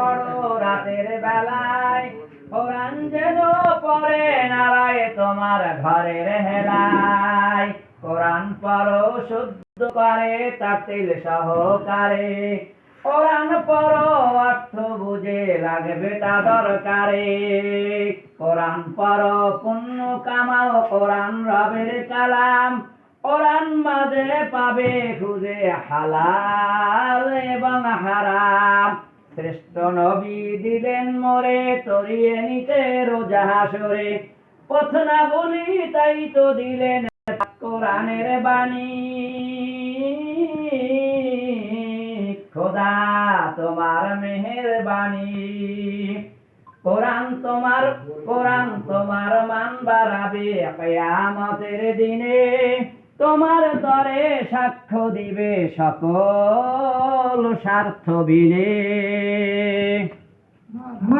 পড়ো রাতের বেলায় কোরআন যেন পড়ে নারায় তোমার ঘরের হেলায়। কোরআন পড়ো, শুদ্ধ করে তাতিল সহকারে। কোরআন পড়ো, অর্থ বুঝে লাগবে তা দরকারে। কোরআন পড়ো, পুণ্য কামাও, কোরআন রবের কালাম। কোরআন মাঝে পাবে, খুঁজে হালাল এবং হারাম। শ্রেষ্ঠ নবী দিলেন মোরে, তরিয়ে নিতে রোজা হাসরে। পথ না বলি তাই তো দিলেন কোরআনের বাণী। খোদা তোমার মেহেরবাণী। কোরআন তোমার কোরআন তোমার মান বাড়াবে, কেয়ামতের দিনে। তোমার তরে সাক্ষ্য দিবে সকল স্বার্থ বিনে